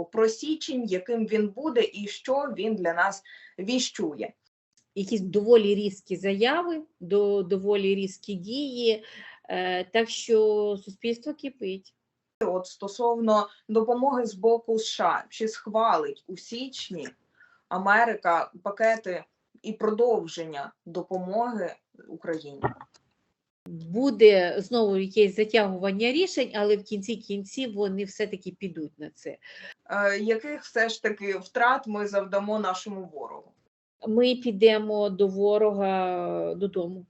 року, про січень, яким він буде і що він для нас віщує. якісь доволі різкі заяви, до, доволі різкі дії. Е, так що суспільство кипить. От стосовно допомоги з боку США, чи схвалить у січні Америка пакети і продовження допомоги Україні? Буде знову якесь затягування рішень, але в кінці кінців вони все-таки підуть на це. Е, яких все ж таки втрат ми завдамо нашому ворогу? Ми підемо до ворога додому.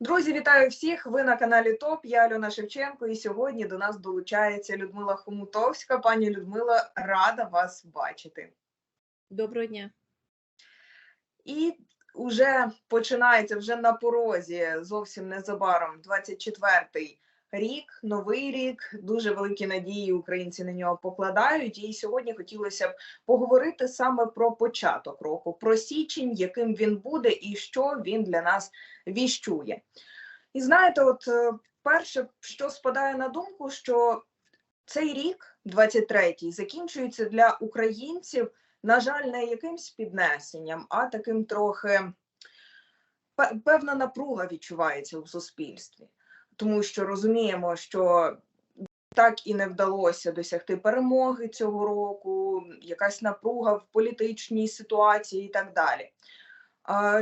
Друзі, вітаю всіх! Ви на каналі ТОП. Я Альона Шевченко, і сьогодні до нас долучається Людмила Хомутовська. Пані Людмила, рада вас бачити. Доброго дня. І вже починається вже на порозі зовсім незабаром 24-й рік, новий рік. Дуже великі надії українці на нього покладають. І сьогодні хотілося б поговорити саме про початок року, про січень, яким він буде і що він для нас віщує. І знаєте, от е, перше, що спадає на думку, що цей рік, 23-й, закінчується для українців на жаль, не якимсь піднесенням, а таким трохи певна напруга відчувається у суспільстві, тому що розуміємо, що так і не вдалося досягти перемоги цього року, якась напруга в політичній ситуації і так далі.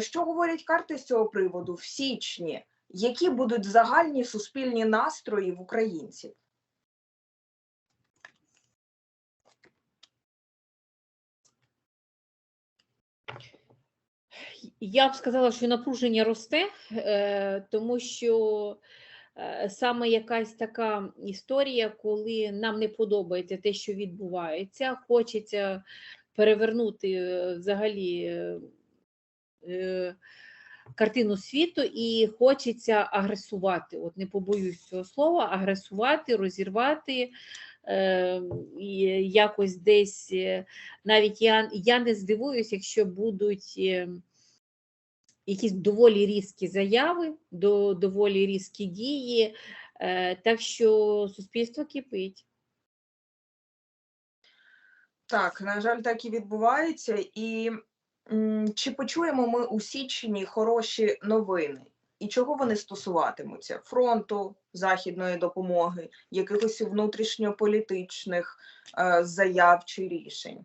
Що говорять карти з цього приводу в січні? Які будуть загальні суспільні настрої в українців? Я б сказала, що напруження росте, е, тому що е, саме якась така історія, коли нам не подобається те, що відбувається, хочеться перевернути е, взагалі картину світу і хочеться агресувати. От не побоюсь цього слова, агресувати, розірвати. І якось десь навіть я, я не здивуюсь, якщо будуть якісь доволі різкі заяви, до, доволі різкі дії. Е, Так що суспільство кипить. Так, на жаль, так і відбувається. І чи почуємо ми у січні хороші новини? І чого вони стосуватимуться? Фронту, західної допомоги, якихось внутрішньополітичних е, заяв чи рішень?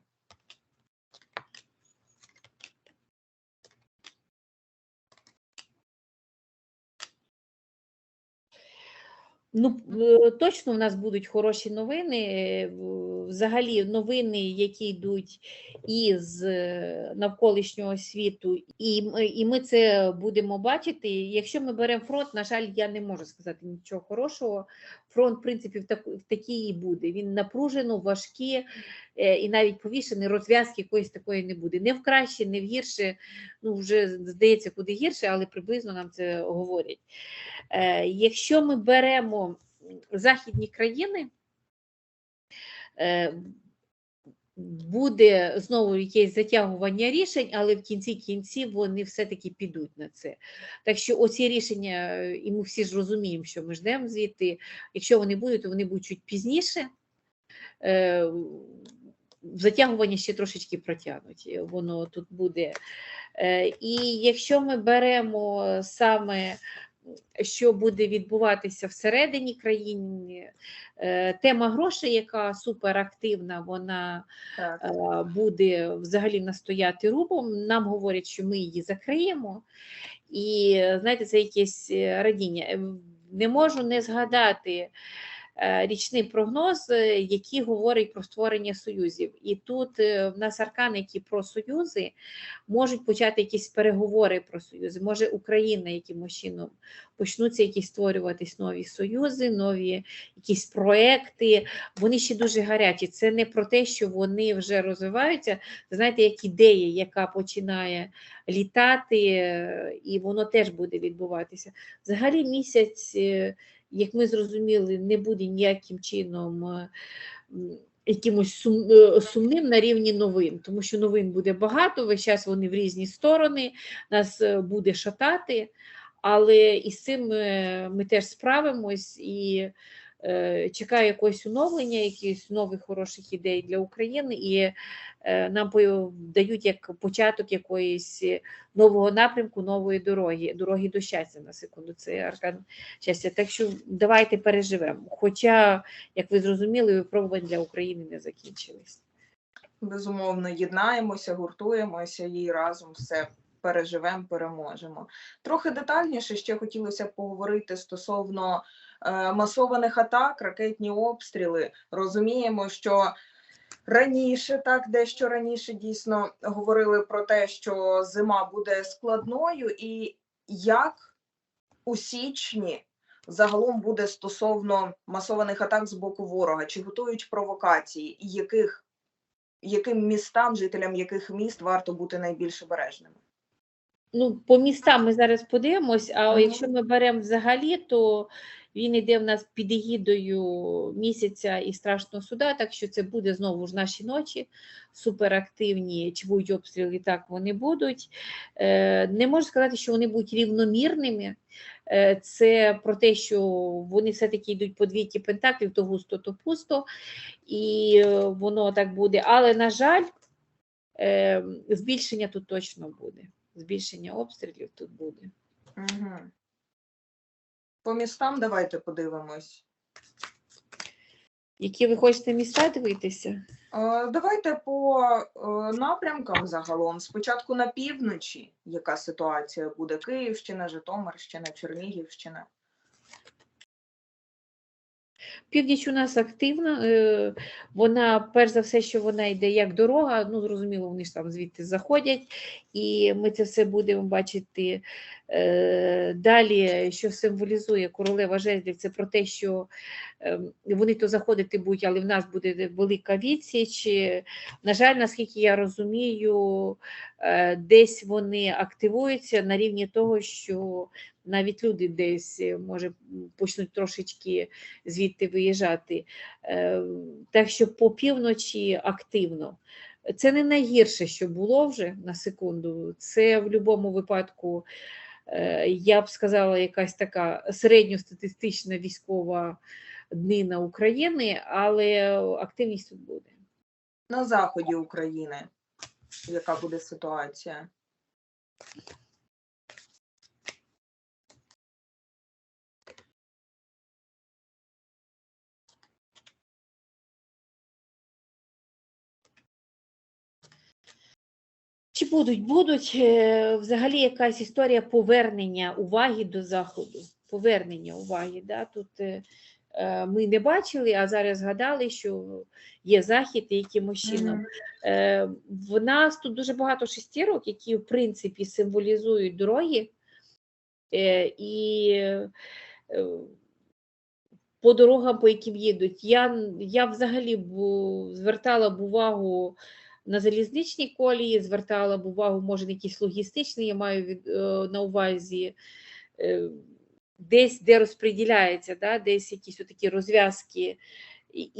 Ну, точно у нас будуть хороші новини. Взагалі, новини, які йдуть із е, навколишнього світу, і, і ми це будемо бачити. Якщо ми беремо фронт, на жаль, я не можу сказати нічого хорошого. Фронт, в принципі, в, так, в такій і буде. Він напружено, важкі, е, і навіть повішений, розв'язки якоїсь такої не буде. Не в краще, не в гірше. Ну, вже здається, куди гірше, але приблизно нам це говорять. Е, Якщо ми беремо західні країни, е, буде знову якесь затягування рішень, але в кінці кінців вони все-таки підуть на це. Так що оці рішення, і ми всі ж розуміємо, що ми ждемо звідти. Якщо вони будуть, то вони будуть чуть пізніше. Е, Затягування ще трошечки протягнуть, воно тут буде. Е, І якщо ми беремо саме що буде відбуватися всередині країни. Е, Тема грошей, яка суперактивна, вона Так. е, буде взагалі настояти рубом. Нам говорять, що ми її закриємо. І знаєте, це якесь е, радіння. Не можу не згадати річний прогноз, е, який говорить про створення союзів. І тут е, в нас аркани, які про союзи, можуть почати якісь переговори про союзи. Може Україна якимось чином почнуться якісь створюватись нові союзи, нові якісь проекти. Вони ще дуже гарячі. Це не про те, що вони вже розвиваються. Знаєте, як ідея, яка починає літати, е, і воно теж буде відбуватися. Взагалі місяць, е, як ми зрозуміли, не буде ніяким чином. е, Якимось е, сумним на рівні новин, тому що новин буде багато, весь час вони в різні сторони, нас е, буде шатати, але із цим ми теж справимось і чекаю якогось оновлення, якихось нових хороших ідей для України, і е, нам дають як початок якоїсь е, нового напрямку, нової дороги, дороги до щастя на секунду. Це аркан щастя. Так що давайте переживемо. Хоча, як ви зрозуміли, випробувань для України не закінчились. Безумовно, єднаємося, гуртуємося і разом все переживемо, переможемо. Трохи детальніше ще хотілося поговорити стосовно е, масованих атак, ракетні обстріли. Розуміємо, що раніше, так дещо раніше дійсно говорили про те, що зима буде складною, і як у січні загалом буде стосовно масованих атак з боку ворога, чи готують провокації, і яких яким містам, жителям яких міст варто бути найбільш обережними? Ну, по містам ми зараз подивимось, а Ага. якщо ми беремо взагалі, то він йде в нас під егідою місяця і страшного суда, так що це буде знову ж наші ночі, суперактивні, чи будуть обстріли, так вони будуть. Е, Не можу сказати, що вони будуть рівномірними. Е, Це про те, що вони все-таки йдуть по двійки пентаклів, то густо, то пусто, і е, воно так буде. Але, на жаль, збільшення тут точно буде збільшення обстрілів тут буде. Угу. По містам давайте подивимось. Які ви хочете міста дивитися? Е, Давайте по е, напрямкам загалом. Спочатку на півночі, яка ситуація буде? Київщина, Житомирщина, Чернігівщина. Північ у нас активна. е, Вона, перш за все, що вона йде як дорога. Ну, зрозуміло, вони ж там звідти заходять, і ми це все будемо бачити е, далі, що символізує королева жезлів. Це про те, що е, вони то заходити будуть, але в нас буде велика відсіч. На жаль, наскільки я розумію, е, десь вони активуються на рівні того, що навіть люди десь е, може почнуть трошечки звідти виїжджати. Е, Так що по півночі активно. Це не найгірше, що було вже на секунду. Це в будь-якому випадку, е, я б сказала, якась така середньостатистична військова днина України, але активність тут буде. На заході України. Яка буде ситуація? Чи будуть? Будуть Е, взагалі якась історія повернення уваги до заходу. Повернення уваги. Да? Тут е, е, ми не бачили, а зараз згадали, що є захід і якимось чином. Е, В нас тут дуже багато шестірок, які в принципі символізують дороги. І по дорогам, по яким їдуть. Я, я взагалі звертала б увагу на залізничні колії, звертала б увагу, може, якісь логістичні, я маю від, е, на увазі. е, Десь, де розподіляється, да, десь якісь такі розв'язки, і,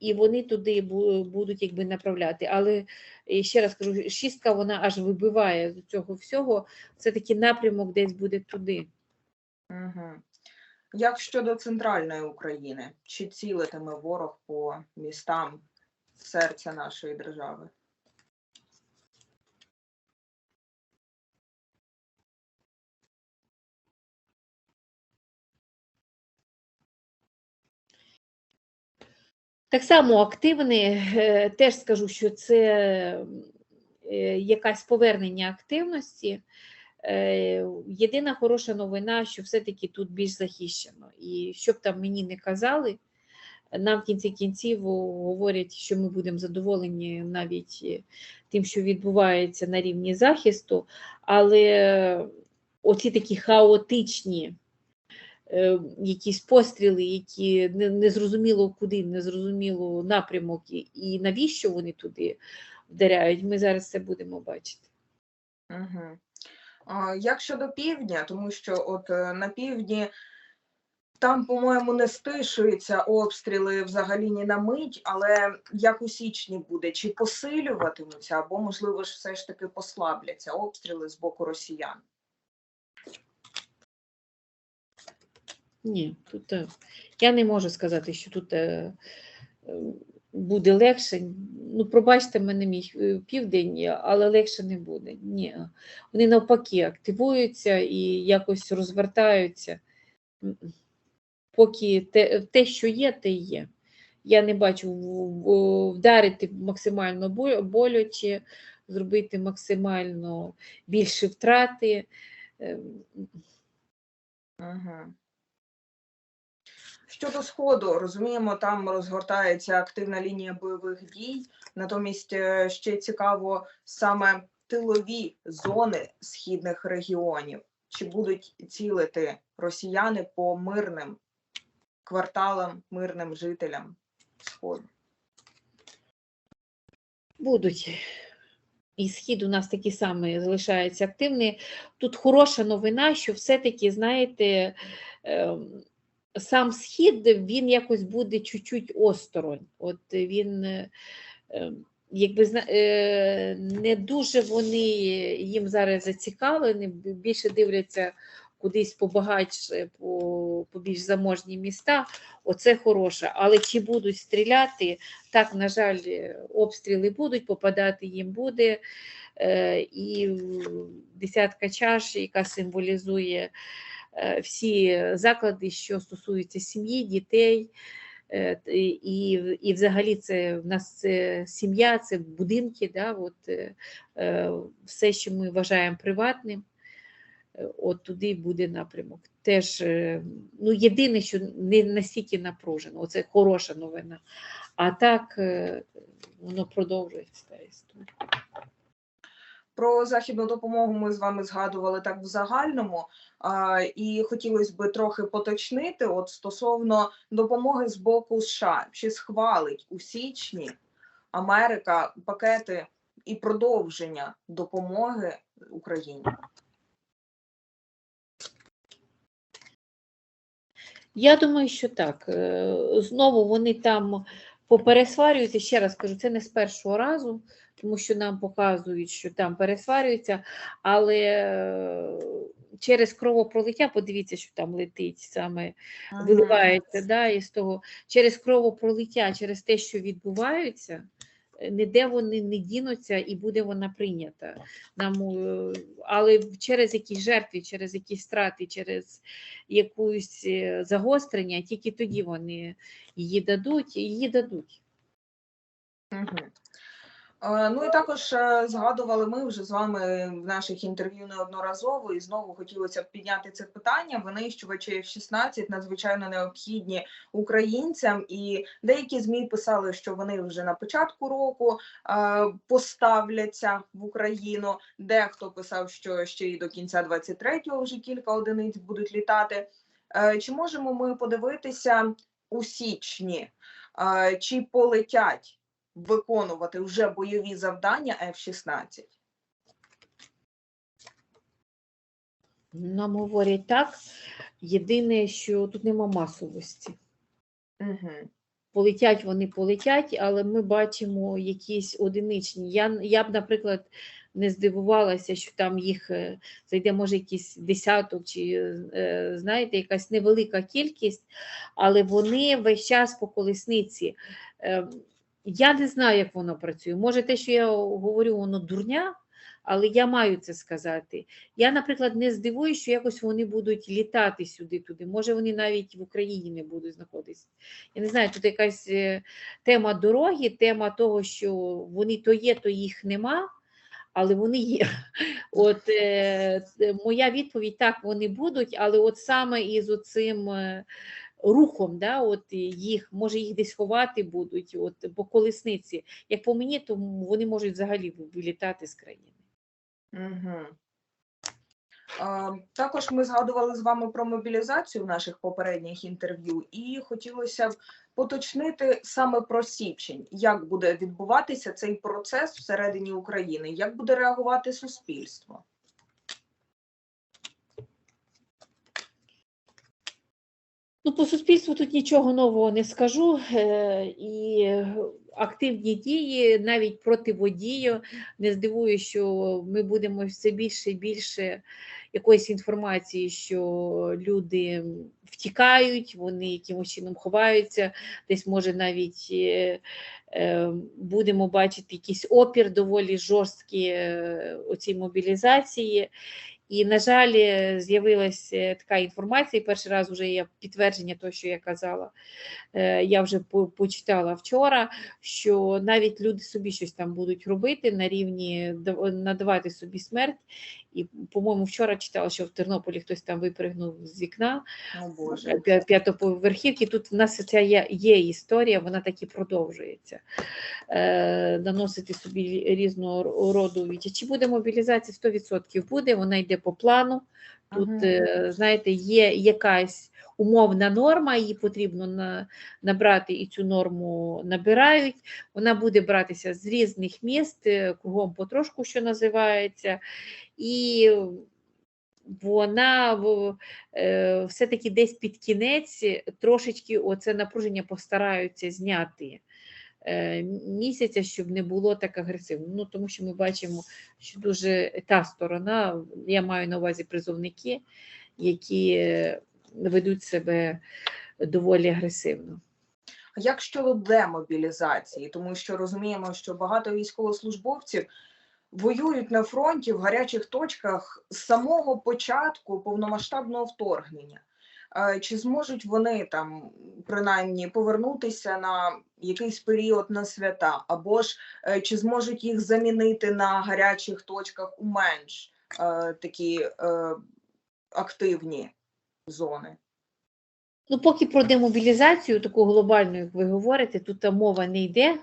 і, вони туди будуть якби направляти. Але е, ще раз кажу, шістка вона аж вибиває з цього всього. Це такий напрямок десь буде туди. Угу. Як щодо центральної України? Чи цілитиме ворог по містам серця нашої держави? Так само активний, е, теж скажу, що це е, якась повернення активності. Е, Єдина хороша новина, що все-таки тут більш захищено. І що б там мені не казали, нам в кінці кінців говорять, що ми будемо задоволені навіть е, тим, що відбувається на рівні захисту, але оці такі хаотичні е, якісь постріли, які не, не куди, не зрозуміло напрямок і, навіщо вони туди вдаряють, ми зараз це будемо бачити. Угу. Як щодо півдня, тому що от е, на півдні там, по-моєму, не стишуються обстріли взагалі ні на мить, але як у січні буде, чи посилюватимуться, або, можливо, ж все ж таки послабляться обстріли з боку росіян? Ні, тут е, я не можу сказати, що тут е, е, буде легше. Ну, пробачте мене мій південь, але легше не буде. Ні. Вони навпаки активуються і якось розвертаються. Поки те, те, що є, те є. Я не бачу вдарити максимально бо- боляче, зробити максимально більше втрати. Е, Угу. Щодо сходу, розуміємо, там розгортається активна лінія бойових дій. Натомість е, ще цікаво саме тилові зони східних регіонів. Чи будуть цілити росіяни по мирним кварталам, мирним жителям сходу? Будуть. І схід у нас такий самий залишається активний. Тут хороша новина, що все-таки, знаєте, ем, сам схід він якось буде чуть-чуть осторонь. От він, ем, якби е, не дуже вони їм зараз зацікавлені, більше дивляться кудись побагатше, по, більш заможні міста. Оце хороше. Але чи будуть стріляти? Так, на жаль, е, обстріли будуть, попадати їм буде. Е, І десятка чаш, яка символізує е, всі заклади, що стосуються сім'ї, дітей. І, і взагалі це в нас це сім'я, це будинки, да, от, все, що ми вважаємо приватним, от туди буде напрямок. Теж, е, ну, єдине, що не настільки напружено, оце хороша новина. А так е, воно продовжується та історія. Про західну допомогу ми з вами згадували так в загальному. А, і хотілося би трохи поточнити от стосовно допомоги з боку США. Чи схвалить у січні Америка пакети і продовження допомоги Україні? Я думаю, що так. Е, Знову вони там попересварюються. Ще раз кажу, це не з першого разу, тому що нам показують, що там пересварюються, але е, через кровопролиття, подивіться, що там летить саме виливається, да, із того через кровопролиття, через те, що відбувається, ніде вони не дінуться і буде вона прийнята. Нам, е, але через якісь жертви, через якісь страти, через якусь е, загострення, тільки тоді вони її дадуть, і її дадуть. Мгм. Е, Ну і також е, згадували ми вже з вами в наших інтерв'ю неодноразово, і знову хотілося б підняти це питання. Винищувачі F-16 надзвичайно необхідні українцям, і деякі змі писали, що вони вже на початку року е, поставляться в Україну. Дехто писав, що ще й до кінця 23-го вже кілька одиниць будуть літати. Чи можемо ми подивитися у січні, чи полетять? Виконувати вже бойові завдання F-16. Нам говорять так. Єдине, що тут нема масовості. Угу. полетять вони полетять, але ми бачимо якісь одиничні. Я, я б, наприклад, не здивувалася, що там їх е, зайде, може, якийсь десяток, чи е, знаєте, якась невелика кількість, але вони весь час по колесниці. Я не знаю, як воно працює. Може, те, що я говорю, воно дурня. Але я маю це сказати. Я, наприклад, не здивуюсь, що якось вони будуть літати сюди-туди. Може, вони навіть в Україні не будуть знаходитися. Я не знаю, тут якась е, тема дороги, тема того, що вони то є, то їх нема, але вони є. От е, моя відповідь так, вони будуть, але от саме із оцим е, рухом, да, от їх, може їх десь ховати будуть, от по колесниці. Як по мені, то вони можуть взагалі вилітати з країни. Угу. Також ми згадували з вами про мобілізацію в наших попередніх інтерв'ю, і хотілося б поточнити саме про січень, як буде відбуватися цей процес всередині України, як буде реагувати суспільство. Ну, по суспільству тут нічого нового не скажу. е, І активні дії, навіть проти водію. Не здивую, що ми будемо все більше і більше якоїсь інформації, що люди втікають, вони якимось чином ховаються, десь може навіть е, е, будемо бачити якийсь опір доволі жорсткий оцій мобілізації. І, на жаль, е, з'явилася така інформація, і перший раз вже є підтвердження того, що я казала. Е, Я вже почитала вчора, що навіть люди собі щось там будуть робити на рівні надавати собі смерть. І, по-моєму, вчора читала, що в Тернополі хтось там випригнув з вікна О Боже. п'ятоповерхівки. Тут в нас ця є, є історія, вона так і продовжується. Е, наносити собі різного роду віття. Чи буде мобілізація? 100% буде, вона йде по плану. Тут, Мгм. е, знаєте, є якась умовна норма, її потрібно на, набрати і цю норму набирають. Вона буде братися з різних міст, е, кругом потрошку, що називається. І вона е, все-таки десь під кінець трошечки оце напруження постараються зняти місяця, щоб не було так агресивно. Ну, тому що ми бачимо, що дуже та сторона, я маю на увазі призовники, які е, ведуть себе доволі агресивно. А Як щодо демобілізації, тому що розуміємо, що багато військовослужбовців воюють на фронті в гарячих точках з самого початку повномасштабного вторгнення. Е, Чи зможуть вони там принаймні повернутися на якийсь період на свята, або ж е, чи зможуть їх замінити на гарячих точках у менш е, такі е, активні зони? Ну, поки про демобілізацію, таку глобальну, як ви говорите, тут мова не йде,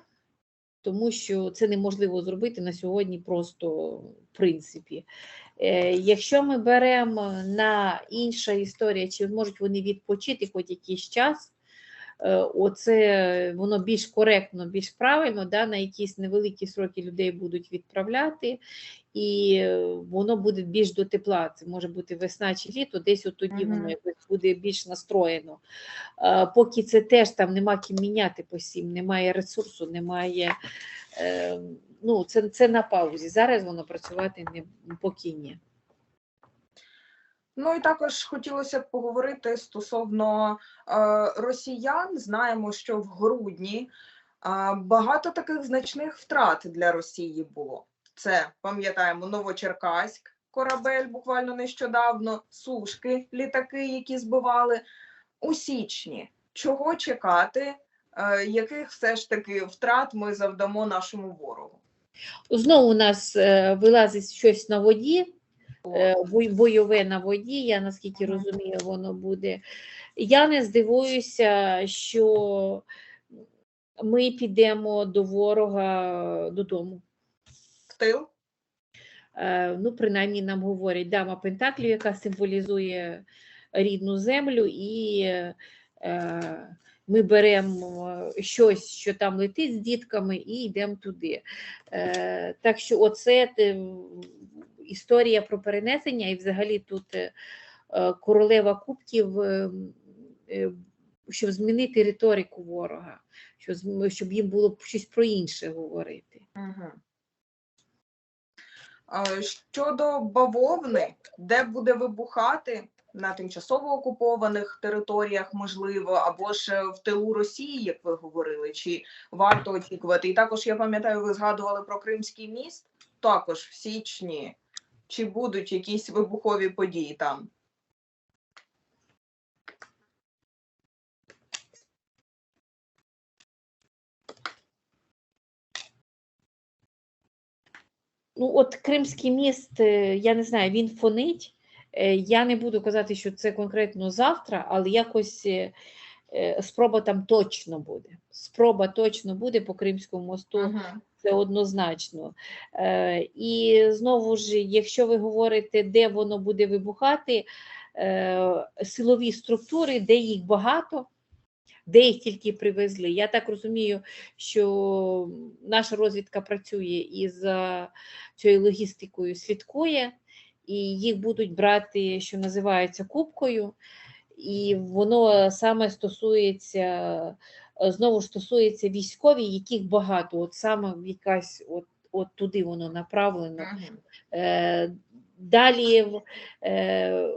тому що це неможливо зробити на сьогодні просто в принципі. Е, якщо ми беремо на інша історія, чи можуть вони відпочити хоч якийсь час, оце воно більш коректно, більш правильно, да, на якісь невеликі сроки людей будуть відправляти, і е, воно буде більш до тепла. Це може бути весна чи літо, десь от тоді воно якось буде більш настроєно. Е, Поки це теж там нема ким міняти посім, немає ресурсу, немає. е, Ну, це, це на паузі. Зараз воно працювати не поки ні. Ну і також хотілося б поговорити стосовно е, росіян. Знаємо, що в грудні е, багато таких значних втрат для Росії було. Це пам'ятаємо Новочеркаськ, корабель буквально нещодавно, сушки, літаки, які збивали у січні. Чого чекати? Е, яких все ж таки втрат ми завдамо нашому ворогу? Знову у нас вилазить щось на воді, бойове на воді, я наскільки розумію, воно буде. Я не здивуюся, що ми підемо до ворога додому. В тил? Е, Ну, принаймні нам говорять дама Пентаклів, яка символізує рідну землю, і е, ми беремо щось, що там летить з дітками, і йдемо туди. Е, Так що, оце історія про перенесення, і взагалі тут е, е, королева кубків, е, щоб змінити риторику ворога, щоб, їм було щось про інше говорити. Щодо бавовни, де буде вибухати на тимчасово окупованих територіях, можливо, або ж в тилу Росії, як ви говорили, чи варто очікувати? І також я пам'ятаю, ви згадували про Кримський міст, також в січні. Чи будуть якісь вибухові події там? Ну, от Кримський міст, е, я не знаю, він фонить. Е, Я не буду казати, що це конкретно завтра, але якось е, спроба там точно буде. Спроба точно буде по Кримському мосту, Угу. це однозначно. Е, І знову ж, якщо ви говорите, де воно буде вибухати, е, силові структури, де їх багато, де їх тільки привезли. Я так розумію, що наша розвідка працює і за цією логістикою слідкує, і їх будуть брати, що називається кубкою. І воно саме стосується, е, знову ж стосується військові, яких багато, от саме якась, от, от туди воно направлено. Е, Далі е,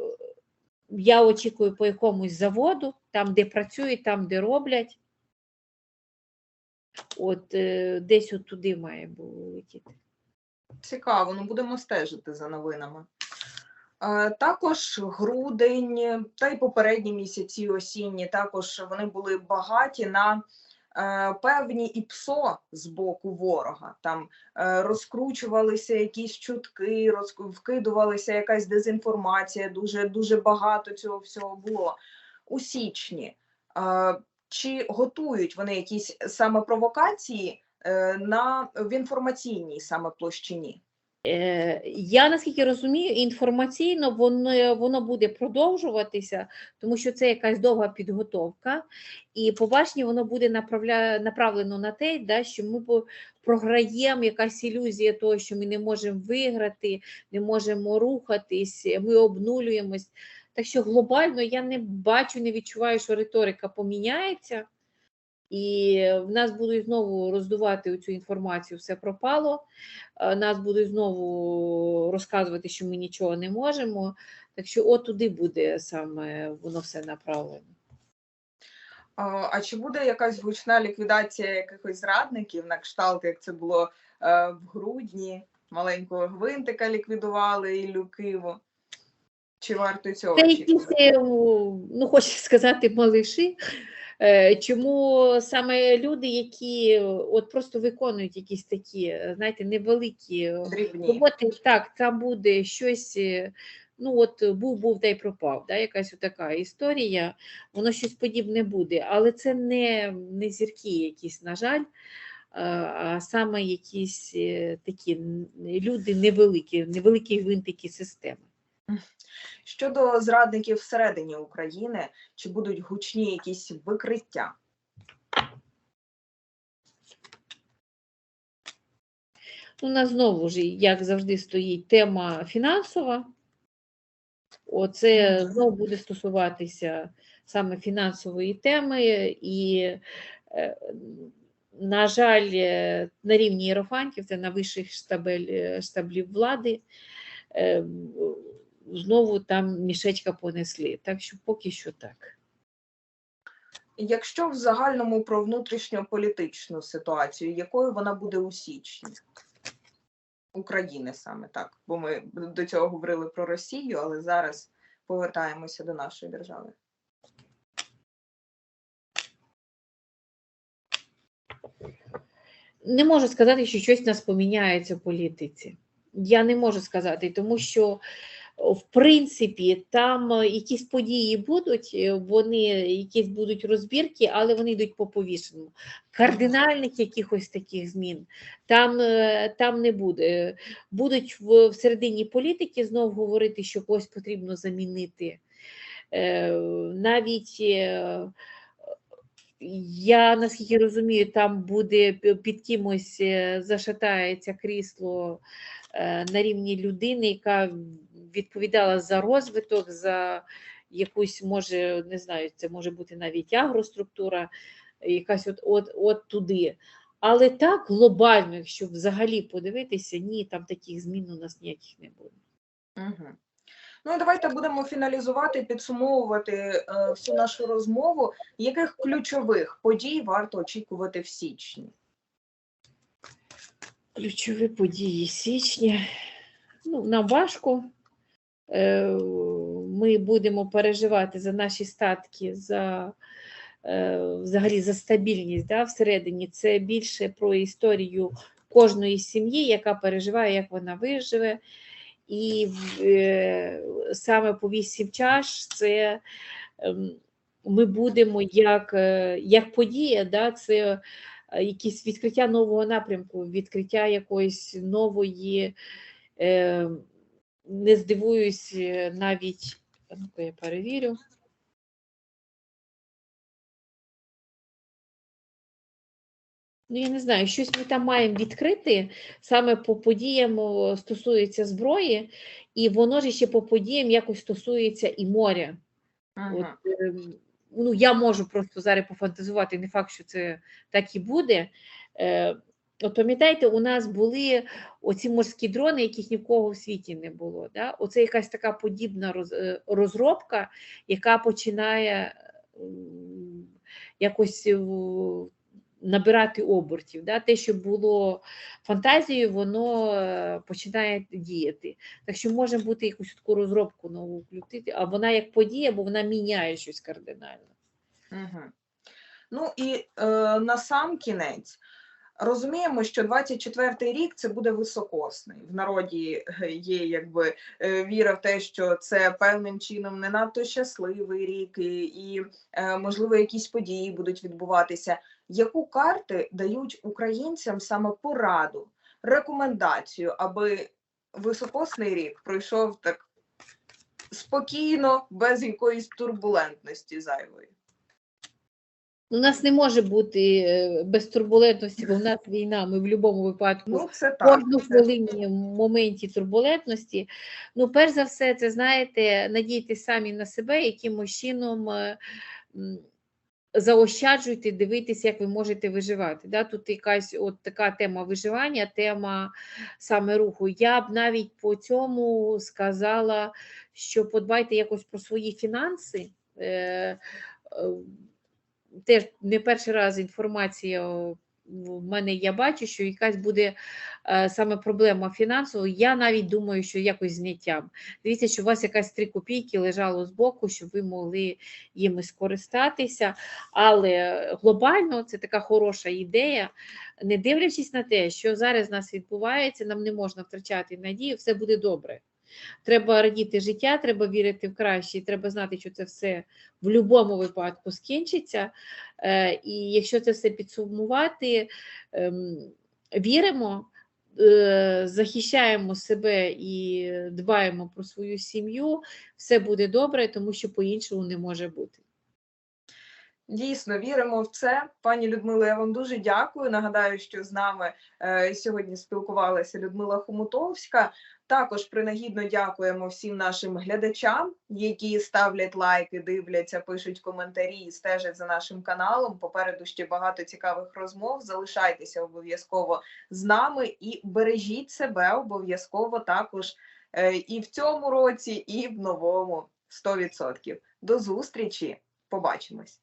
я очікую по якомусь заводу, там, де працюють, там, де роблять. От е, десь от туди має було летіти. Цікаво, ну будемо стежити за новинами. Е, Також грудень та й попередні місяці осінні, також вони були багаті на е, певні ІПСО з боку ворога. Там е, розкручувалися якісь чутки, вкидувалася якась дезінформація. Дуже дуже багато цього всього було у січні. Чи готують вони якісь саме провокації на в інформаційній саме площині? Е, Я наскільки розумію, інформаційно воно, воно буде продовжуватися, тому що це якась довга підготовка, і побачення воно буде направля, направлено на те, да, що ми програємо якась ілюзія того, що ми не можемо виграти, не можемо рухатись, ми обнулюємось. Так що глобально я не бачу, не відчуваю, що риторика поміняється. І в нас будуть знову роздувати цю інформацію, все пропало. е, Нас будуть знову розказувати, що ми нічого не можемо. Так що от туди буде саме воно все направлено. А, а чи буде якась гучна ліквідація якихось зрадників на кшталт, як це було е, в грудні? Маленького гвинтика ліквідували і Люкиву? Чи варто цього Це якісь, ну хочу сказати, малиші. Е, Чому саме люди, які от просто виконують якісь такі, знаєте, невеликі Дрібні. роботи, так, там буде щось, е, ну от був, був та й пропав, да, якась така історія, воно щось подібне буде, але це не, не зірки якісь, на жаль, а, саме якісь е, такі люди невеликі, невеликі гвинтики системи. Щодо зрадників всередині України, чи будуть гучні якісь викриття? У нас знову ж, як завжди, стоїть тема фінансова. Оце знову буде стосуватися саме фінансової теми, і, е, на жаль, е, на рівні єрофантів, це на вищих штабель, е, штаблів влади, е, знову там мішечка понесли. Так що поки що так. Якщо в загальному про внутрішньополітичну ситуацію, якою вона буде у січні? України саме так, бо ми до цього говорили про Росію, але зараз повертаємося до нашої держави. Не можу сказати, що щось у нас поміняється в політиці. Я не можу сказати, тому що, в принципі, там е, якісь події будуть, е, вони якісь будуть розбірки, але вони йдуть по повішеному. Кардинальних якихось таких змін там, е, там не буде. Будуть в, всередині політики знов говорити, що когось потрібно замінити. Навіть я наскільки розумію, там буде під кимось е, зашатається крісло е, на рівні людини, яка відповідала за розвиток, за якусь, може, не знаю, це може бути навіть агроструктура, якась от, от, от туди. Але так глобально, якщо взагалі подивитися, ні, там таких змін у нас ніяких не буде. Угу. Ну давайте будемо фіналізувати, підсумовувати е, всю нашу розмову. Яких ключових подій варто очікувати в січні? Ключові події січня. Ну, нам важко. Е, Ми будемо переживати за наші статки, за е, взагалі за стабільність да, всередині. Це більше про історію кожної сім'ї, яка переживає, як вона виживе. І е, саме по вісім чаш це е, ми будемо як, е, як подія, да, це е, якісь відкриття нового напрямку, відкриття якоїсь нової, е, не здивуюсь е, навіть, я перевірю. Ну, я не знаю, щось ми там маємо відкрити саме по подіям стосується зброї, і воно ж ще по подіям якось стосується і моря. От, ем, ну, я можу просто зараз пофантазувати, не факт, що це так і буде. Е, От пам'ятаєте, у нас були оці морські дрони, яких ні в кого в світі не було. Да? Оце якась така подібна е, розробка, яка починає якось набирати обертів. Да? Те, що було фантазією, воно е, починає діяти. Так що може бути якусь таку розробку нову включити, а вона як подія, бо вона міняє щось кардинально. Угу. Ну і е, на сам кінець розуміємо, що 24-й рік це буде високосний. В народі е, є якби е, віра в те, що це певним чином не надто щасливий рік, і, і можливо якісь події будуть відбуватися. Яку карти дають українцям саме пораду, рекомендацію, аби високосний рік пройшов так спокійно, без якоїсь турбулентності зайвої? У нас не може бути е, без турбулентності, бо в нас війна. Ми в будь-якому випадку Ну, це так. кожну хвилині в моменті турбулентності. Ну, перш за все, це знаєте, надійтесь самі на себе, якимось чином е, заощаджуйте, дивитись, як ви можете виживати. Да? Тут якась от така тема виживання, тема саме руху. Я б навіть по цьому сказала, що подбайте якось про свої фінанси. Е, е, Теж не перший раз інформація в мене я бачу, що якась буде е, саме проблема фінансова. Я навіть думаю, що якось зняттям. Дивіться, що у вас якась 3 копійки лежало збоку, щоб ви могли їми скористатися. Але глобально це така хороша ідея. Не дивлячись на те, що зараз в нас відбувається, нам не можна втрачати надію, все буде добре. Треба радіти життя, треба вірити в краще, треба знати, що це все в будь-якому випадку скінчиться. Е, І якщо це все підсумувати, ем, віримо, е, захищаємо себе і дбаємо про свою сім'ю, все буде добре, тому що по-іншому не може бути. Дійсно, віримо в це. Пані Людмило, я вам дуже дякую. Нагадаю, що з нами е, сьогодні спілкувалася Людмила Хомутовська. Також принагідно дякуємо всім нашим глядачам, які ставлять лайки, дивляться, пишуть коментарі стежать за нашим каналом. Попереду ще багато цікавих розмов. Залишайтеся обов'язково з нами і бережіть себе обов'язково також е, і в цьому році, і в новому 100%. До зустрічі! Побачимось!